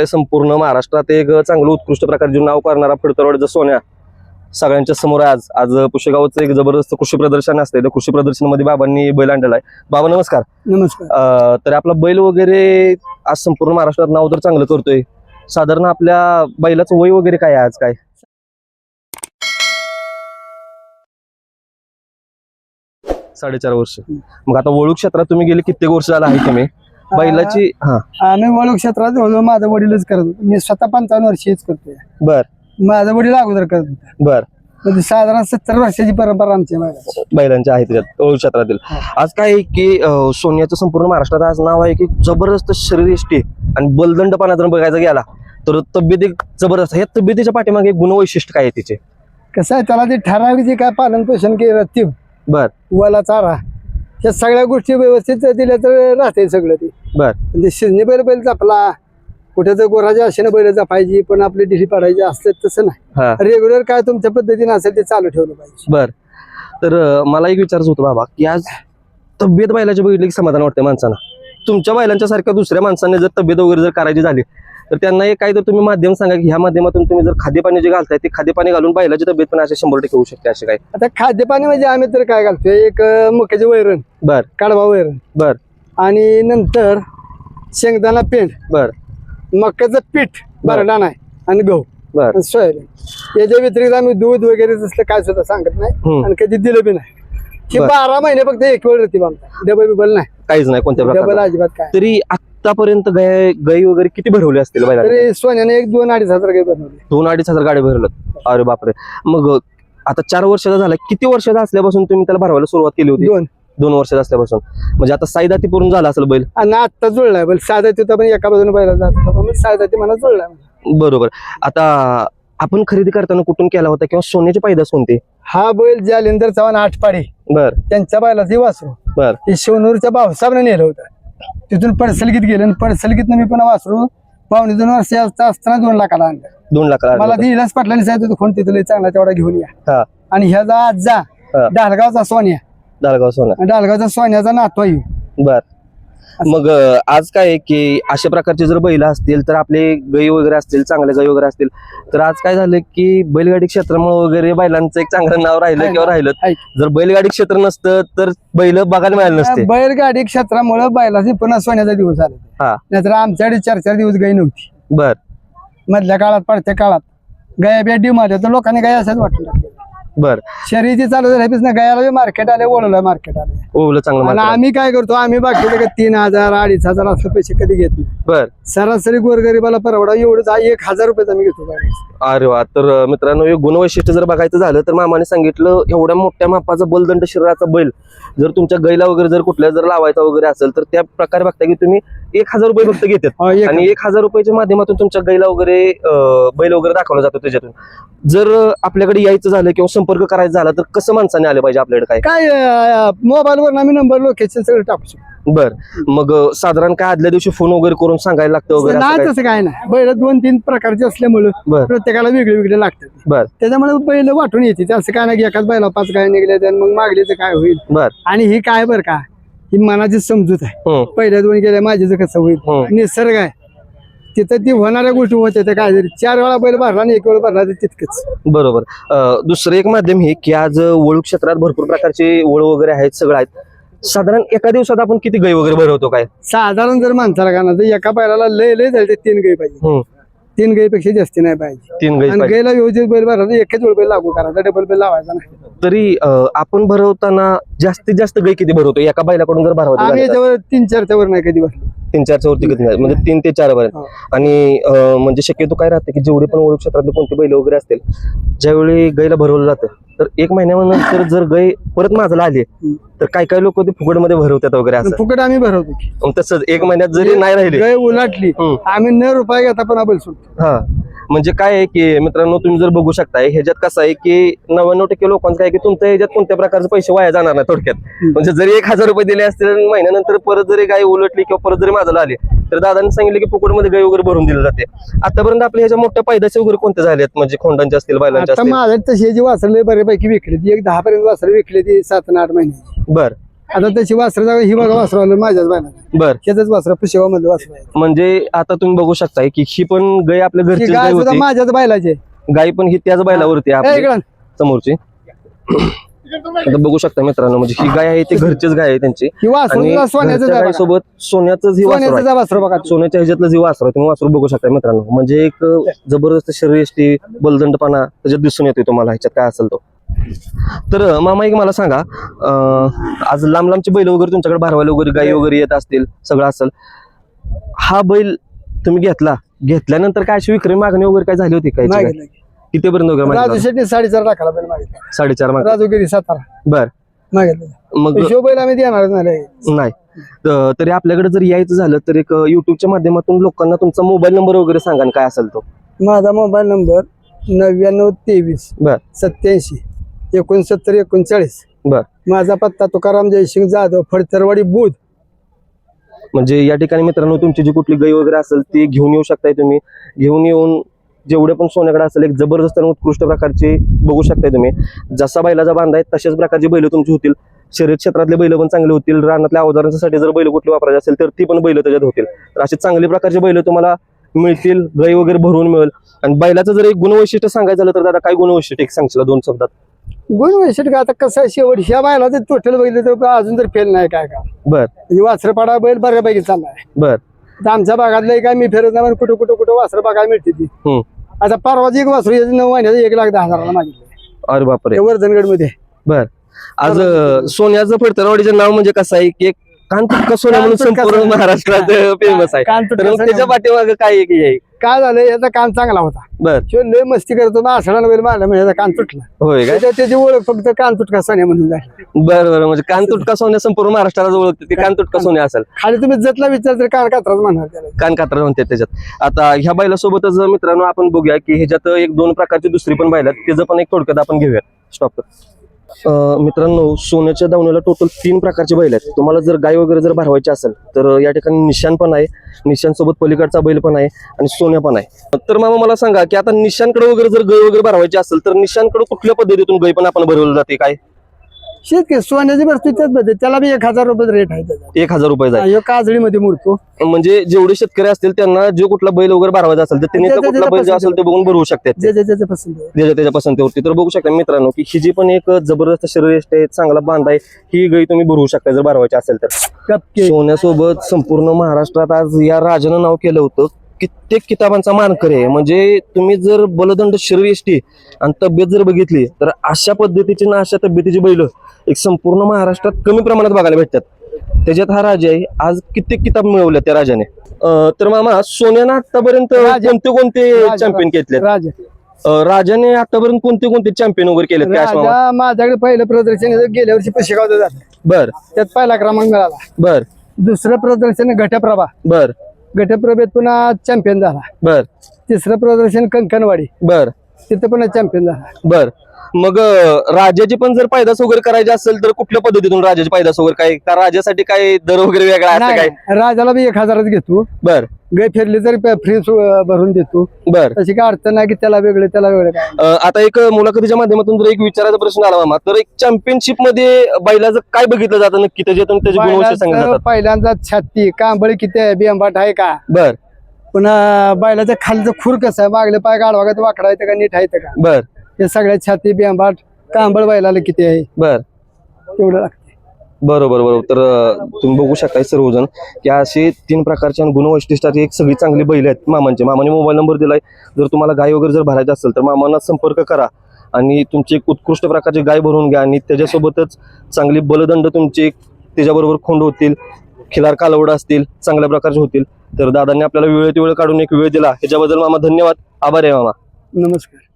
बघताय संपूर्ण महाराष्ट्रात एक चांगलं उत्कृष्ट प्रकारचे नाव करणारा फडतरवाडीचा सोन्या. सगळ्यांच्या समोर आहे आज. आज पुशेगावचं एक जबरदस्त कृषी प्रदर्शन असते. त्या कृषी प्रदर्शनामध्ये बाबांनी बैल आणलेला आहे. बाबा नमस्कार. नमस्कार. तर आपला बैल वगैरे आज संपूर्ण महाराष्ट्रात नाव तर चांगलं करतोय. साधारण आपल्या बैलाचं वय वगैरे काय आहे आज काय? साडेचार वर्ष. मग आता वळू क्षेत्रात तुम्ही गेले कित्येक वर्ष झाला आहे तुम्ही. बैलाची हा. आम्ही वळू क्षेत्रात माझा वडीलच करत होतो. मी स्वतः पंचावन्न वर्षीच करतोय. बर. माझा वडील अगोदर करत होता. बर. म्हणजे साधारण सत्तर वर्षाची परंपरा आमची बैलाची. बैलांच्या आहे त्याच्यात वळू क्षेत्रातील. आज काय आहे की अं, सोन्याचं संपूर्ण महाराष्ट्रात आज नाव आहे की जबरदस्त शरीरयष्टी आणि बलदंडपणा जर बघायचा गेला तर तब्येत एक जबरदस्त. ह्या तब्येतीच्या पाठीमागे एक गुणवैशिष्ट्य काय आहे तिचे? कसं आहे त्याला ते ठराविक जे काय पालन पोषण केलं ते बर. वला चारा या सगळ्या गोष्टी व्यवस्थित दिल्या तर राहते सगळं ते. बर. म्हणजे शिजणी बैल बैल जपला. कुठे तर गोराच्या आशेनं बैल जपायची पण आपली डिशी पाडायची असते तसं नाही. रेग्युलर काय तुमच्या पद्धतीने असेल ते चालू ठेवलं पाहिजे. बर. तर अं, मला एक विचारायचं होतं बाबा की आज तब्येत बैलाची बघितली की समाधान वाटतं माणसांना? तुमच्या बैलांच्या सारख्या दुसऱ्या माणसाने जर तब्येत वगैरे जर करायची झाली तर त्यांना एक काय तर तुम्ही माध्यम सांगा की ह्या माध्यमातून तुम्ही जर खाद्यपाणी जे घालताय ते खाद्यपाणी घालून बैलाची तब्येत पण असे शंभर टक्के होऊ शकते असे काय आता खाद्यपाणी म्हणजे आम्ही तर काय घालतोय? एक मक्याचे वैरण बर. कडवा वैरण. बर. आणि नंतर शेंगदाणा पेंड. बर. मक्याचं पीठ बरडाण आहे आणि गहू बर. सोयाबीन. याच्या व्यतिरिक्त आम्ही दूध वगैरे तसलं काय सुद्धा सांगत नाही. आणि कधी दिलं बी नाही. बर. बारा महिने फक्त एक वेळ होती आमचा. डबल बिबल नाही. काहीच नाही कोणत्या डबल प्रकारचं. अजिबात काय. तरी आतापर्यंत गाय गाई वगैरे किती भरवले असतील तरी सोन्याने एक दोन अडीच हजार काही बनवले दोन अडीच हजार गाडी भरलं अरे बापरे. मग आता चार वर्षाचा झाला. किती वर्षाचा असल्यापासून तुम्ही त्याला भरवायला सुरुवात केली होती? दोन. दोन वर्षाचा असल्यापासून. म्हणजे आता साईदाती पूर्ण झाला असेल बैल? आणि आत्ता जुळलाय बैल. साधा तिथं पण एका बाजूने बैला जात होता पण साधा ती मला जुळलाय. बरोबर. आता आपण खरेदी करताना कुठून केला होता किंवा सोन्याची पैदास कोणती? हा बैल जालिंदर चव्हाण आठपाडी. बर. त्यांच्या बैलाची वासरू. बर. ते शिवनूरच्या भाऊसाहेबने नेलं होतं. तिथून पडसलगीत गेलं आणि पडसलगीत मी पुन्हा वासरू. पावणे दोन वर्ष असताना दोन लाखाला आणलं. दोन लाख मला ती इलाज पाटलांनी सांगितलं कोण तिथं लय चांगला तेवढा घेऊन या. हा. आणि ह्याचा आजा हा. डालगावचा सोन्या. दालगाव सोना आणि डालगावचा सोन्याचा नातू आहे. बर. मग आज काय आहे की अशा प्रकारचे जर बैल असतील तर आपले गाई वगैरे असतील चांगल्या गाई वगैरे असतील तर आज काय झालं की बैलगाडी क्षेत्रामुळे वगैरे बैलांचं एक चांगलं नाव राहिलं किंवा राहिलं. जर बैलगाडी क्षेत्र नसतं तर बैल बघायला मिळालं नसते. बैलगाडी क्षेत्रामुळे बैलाची पुन्हा सोन्याचा दिवस आला. हा. नाहीतर आमच्याकडे चार चार दिवस गाई नव्हती. बर. मधल्या काळात पडत्या काळात. गाया बिया डी मारल्या तर लोकांनी गाय असंच वाटून टाकलं बर. शर्यती चालू झाल्यापासून गायाला मार्केट आले ओळलं मार्केट आले ओवलं चांगलं आणि मार्केट. आम्ही काय करतो आम्ही बाकी तीन हजार अडीच हजार असं पैसे कधी घेत नाही. बर. सरासरी गोरगरीबाला परवडा एवढंच हा एक हजार रुपयाचा मी घेतो गाडी. अरे वा तर मित्रांनो एक गुणवैशिष्ट्य जर बघायचं झालं तर मामाने सांगितलं एवढ्या मोठ्या मापाचा बलदंड शरीराचा बैल जर तुमच्या गैला वगैरे जर कुठल्या जर लावायचा वगैरे असेल तर त्या प्रकारे बघता की तुम्ही एक हजार रुपये फक्त घेतात. हा, एक आणि एक हजार रुपयाच्या माध्यमातून तुमच्या गैला वगैरे अं, बैल वगैरे दाखवला जातो त्याच्यातून. जर आपल्याकडे यायचं झालं किंवा संपर्क करायचा झाला तर कसं माणसाने आले पाहिजे आपल्याकडे काय? काय मोबाईलवर आम्ही नंबर लोकेशन सगळं टाकू शकतो. बर. मग अं, साधारण काय आदल्या दिवशी फोन वगैरे करून सांगायला लागतं वगैरे असं नाही काय? तसं काय नाही. बैल दोन तीन प्रकारचे असल्यामुळं बर. प्रत्येकाला वेगळे वेगळे लागतात. बर. त्याच्यामुळे बैल वाटून येते. ते असं काय नाही की एकाच बैला पाच गाय निघल्या आणि मग मागलीचं काय होईल? बर. आणि ही काय बरं का? ही मनाची समजूत आहे. हम्म पहिल्या दोन गेल्या माझीच कसं होईल? हम्म. निसर्ग आहे. तिथं ती होणाऱ्या गोष्टी होत्या त्या काय तरी. चार वेळा बैल भरला आणि एक वेळ भरला तर तितकंच. बरोबर. अं, दुसरं एक माध्यम हे की आज वळू क्षेत्रात भरपूर प्रकारचे वळ वगैरे आहेत सगळं आहेत. साधारण एका दिवसात आपण किती गाई वगैरे भरवतो काय? साधारण जर माणसाला का ना तर एका बैलाला लय लय झाले तर तीन गाई पाहिजे. हम्म, तीन गाईपेक्षा जास्ती नाही पाहिजे. तीन गाई आणि पाहिजे. गाईला व्यवस्थित बैल भरला तर एकच वेळ बैल लागू करायचा डबल बैल लावायचा नाही. तरी अं, आपण भरवताना जास्तीत जास्त गाई किती भरवतो? एका बैलाकडून जर भरवतो आम्ही तर? याच्यावर तीन चारच्या वर नाही कधी बसलो तीन चारच्या वरती नाही म्हणजे तीन ते चार पर्यंत हो. आणि म्हणजे शक्यतो काय राहते की जेवढे पण ओळख क्षेत्रातले कोणते बैल वगैरे असतील ज्यावेळी गाईला भरवलं जातं तर एक महिन्यानंतर जर गाय परत माझ्याला आली. तर काय काय लोक ते फुकटमध्ये भरवतात वगैरे असं? फुकट आम्ही भरवतो तसंच एक महिन्यात जरी नाही राहिले. गाय उलाटली. आम्ही न रुपये घेता पण सुटतो हा. म्हणजे काय आहे की मित्रांनो तुम्ही जर बघू शकताय ह्याच्यात कसं आहे की नव्याण्णव टक्के लोकांचं काय की तुमच्या ह्याच्यात कोणत्या प्रकारचे पैसे वाया जाणार नाही थोडक्यात. म्हणजे जरी एक हजार रुपये दिले असतील महिन्यानंतर परत जरी गाय उलटली किंवा परत जरी माझं आले तर दादांनी सांगितलं की फुकटमध्ये गाय वगैरे भरून दिली जाते. आतापर्यंत आपल्या ह्याच्या मोठ्या पैदाचे वगैरे कोणते झालेत म्हणजे खोंडांचे असतील बैलांचे असतील? माझ्या तशी जी वासरले बऱ्यापैकी विकली ती एक दहा पर्यंत वासरं विकली ती सात आठ महिन्याची बर. आता त्याची वासरं जागा ही बघा वासरं आलं माझ्याच बायला बर. त्याच वासरं पुशेवा मधलं वासरं आहे. म्हणजे आता तुम्ही बघू शकताय की ही पण गाय आपल्या ही घरची गाय गाय सुद्धा होती. माझ्याच बायलाचे गाय पण ही त्याच बैलावरती आहे ए, आपली इकडं. समोरची. आता बघू शकता मित्रांनो म्हणजे ही गाय आहे ती घरचीच गाय आहे त्यांची. ही वासरू आणि सुद्धा सोन्याचं घरच्या आहे बघा. गायीसोबत सोन्याचं ही वासरू सोन्याचं आहे. जा वासरं बघा सोन्याच्या ह्याच्यातलं जी वासरू आहे. तुम्ही वासरू बघू शकता मित्रांनो. म्हणजे एक अं, जबरदस्त शरीर बलदंडपणा त्याच्यात दिसून येतोय तुम्हाला ह्याच्यात काय असेल तो. तर मामा एक मला सांगा अं, आज लांब लांबचे बैल वगैरे तुमच्याकडे भारवायला वगैरे गाई वगैरे येत असतील सगळं असेल. हा बैल तुम्ही घेतला घेतल्यानंतर काय अशी विक्रमी मागणी वगैरे काय झाली होती काय? मागितलं कितीपर्यंत वगैरे राजू मागितलं? शेट्टी साडेचार लाखाला बैल मागितला साडेचार माग. राजूगिरी सातारा. बर. मागितलं मग शिव बैल आम्ही देणारच नाही. नाही. त- तरी आपल्याकडे जर यायचं झालं तर एक युट्यूबच्या माध्यमातून लोकांना तुमचा मोबाईल नंबर वगैरे सांगा काय असेल तो. माझा मोबाईल नंबर नव्याण्णव तेवीस बर. सत्याऐंशी एकोणसत्तर एकोणचाळीस. बर. माझा पत्ता तुकाराम जयसिंग जाधव फडतरवाडी बुध म्हणजे या ठिकाणी मित्रांनो तुमची जी कुठली गाय वगैरे असेल ती घेऊन येऊ शकताय तुम्ही. घेऊन येऊन जेवढे पण सोन्याकडे असेल एक जबरदस्त आणि उत्कृष्ट प्रकारची बघू शकताय तुम्ही. जसा बैलाचा बांधा आहे तशाच प्रकारची बैल तुमची होतील. शर्यत क्षेत्रातले बैल पण चांगले होतील. रानातल्या अवजारांसाठी जर बैल कुठली वापरायची असेल तर ती पण बैल त्याच्यात होतील. तर अशी चांगली प्रकारची बैल तुम्हाला मिळतील गाई वगैरे भरून मिळेल. आणि बैलाचं जर एक गुणवैशिष्ट्य सांगायचं झालं तर दादा काय गुणवैशिष्ट्य एक सांगशील दोन शब्दात? गुण वैशिष्ट्य आता कसं आहे शेवट ह्या बायला जर टोटल बघितलं तर अजून तर फेल नाही काय का? बर. म्हणजे वासरपाडा बैल बऱ्यापैकी चाललाय. बर. आता आमच्या भागातलं काय मी फिरत नाही कुठं कुठं कुठं वासरं बघायला मिळते ती. हम्म. आता परवाची एक वासरू याचं नऊ महिन्याचं एक लाख दहा हजाराला मागितलं अरे बापरे. वर्धनगडमध्ये बर. आज अं, सोन्याचं फडतरवाडीचं नाव म्हणजे कसं आहे? की एक कांतुटका सोन्या म्हणून संपूर्ण. महाराष्ट्रात फेमस आहे. तर मग त्याच्या पाठीमागे काय की आहे? काय झालं याचा कान चांगला होता. बर. शिव लय मस्ती करतो ना आषाढाला बैल मारला म्हणजे याचा कान तुटला. होय काय त्याच्या त्याची ओळख फक्त कान तुटका सोन्या म्हणून झाली. बर बर म्हणजे कांतुटका सोन्या संपूर्ण महाराष्ट्राला ओळखते ते कांतुटका सोन्या असेल. खाली तुम्ही जतला विचार तर कान कात्राच म्हणणार त्याला. कान कात्रा म्हणते त्याच्यात. आता ह्या बैला सोबतच मित्रांनो आपण बघूया की ह्याच्यात एक दोन प्रकारची दुसरी पण बैल आहेत. त्याचं पण एक थोडक्यात आपण घेऊया स्टॉप मित्रांनो सोन्याच्या दावणीला टोटल तीन प्रकारचे बैल आहेत. तुम्हाला जर गाय वगैरे जर भरवायची असेल तर या ठिकाणी निशान पण आहे. निशान सोबत पलीकडचा बैल पण आहे आणि सोन्या पण आहे. तर मामा मला सांगा की आता निशानकडे वगैरे जर गाय वगैरे भरवायची असेल तर निशानकडे कुठल्या पद्धतीतून गाय पण आपण भरवलं जाते? काय? शेतकरी सोन्याची वस्तू त्याच त्याला बी एक हजार रुपये रेट आहे त्याचा. एक हजार रुपये जाईल. ह्यो काजळीमध्ये मुडतो म्हणजे जेवढे शेतकरी असतील त्यांना जो कुठला बैल वगैरे भरवायचा असेल तर त्यांनी तो कुठला बैल जो असेल ते बघून भरवू शकतात जे जे त्याच्या पसंत आहे. त्याच्या त्याच्या पसंतीवरती. तर बघू शकता मित्रांनो की ही जी पण एक जबरदस्त शरीर आहे चांगला बांध आहे ही गाई तुम्ही भरवू शकता जर भरवायची असेल तर. कपके सोन्यासोबत संपूर्ण महाराष्ट्रात आज या राजानं नाव केलं होतं. कित्येक किताबांचा मानकर आहे. म्हणजे तुम्ही जर बलदंड शरीर आणि तब्येत जर बघितली तर अशा पद्धतीची ना अशा तब्येतीची बैल एक संपूर्ण महाराष्ट्रात कमी प्रमाणात बघायला भेटतात. त्याच्यात हा राजा आहे. आज कित्येक किताब मिळवल्या त्या राजाने. तर मामा सोन्यानं आतापर्यंत. कोणते कोणते. चॅम्पियन घेतले राजाने आतापर्यंत कोणते कोणते चॅम्पियन वगैरे केले माझ्याकडे पहिलं प्रदर्शन गेल्या वर्षी झालं. बर. त्यात पहिला क्रमांक मिळाला. बर. दुसरं प्रदर्शन घटप्रभा बर. घटप्रभेत पुन्हा चॅम्पियन झाला. बर. तिसरं प्रदर्शन कंकणवाडी. बर. तिथं पुन्हा चॅम्पियन झाला. बर. मग राजाची पण जर पैदास वगैरे करायची असेल तर कुठल्या पद्धतीतून राजाची पैदास वगैरे काय? का राजासाठी काय दर वगैरे वेगळा असं नाही, काय? नाही. राजाला बी एक हजारच घेतो. बर. गाय फिरली तरी फ्री भरून देतो. बर. तशी काय अडचण नाही की त्याला वेगळे त्याला वेगळे काय. अं, आता एक मुलाखतीच्या माध्यमातून जर एक विचारायचा प्रश्न आला मामा तर एक चॅम्पियनशिपमध्ये बैलाचं काय बघितलं जातं नक्की? त्याच्यातून त्याचे गुणवैशिष्ट्य सांगितलं बैलाचं जातात पहिल्यांदा छाती कांबळी किती आहे बियांबाट आहे का? बर. पुन्हा बैलाच्या खालीचं खुर कसं आहे? मागले पाय गाडवा का वाकडा येतं का नीट आहे का? बर. हे सगळ्या छाती बियांबाट कांबळ बैलाला किती आहे. बर. एवढं लागते बरोबर बरोबर. तर तुम्ही बघू शकताय सर्वजण की असे तीन प्रकारचे आणि गुणवैशिष्ट्याची एक सगळी चांगली बैल आहेत मामांचे. मामाने मोबाईल नंबर दिलाय. जर तुम्हाला गाय वगैरे जर भरायची असेल तर मामांना संपर्क करा आणि तुमची एक उत्कृष्ट प्रकारची गाय भरून घ्या आणि त्याच्यासोबतच चांगली बलदंड तुमची त्याच्याबरोबर खोंड होतील खिलार कालवड असतील चांगल्या प्रकारचे होतील. तर दादांनी आपल्याला वेळेत वेळ काढून एक वेळ दिला. ह्याच्याबद्दल मामा धन्यवाद. आभार आहे मामा. नमस्कार.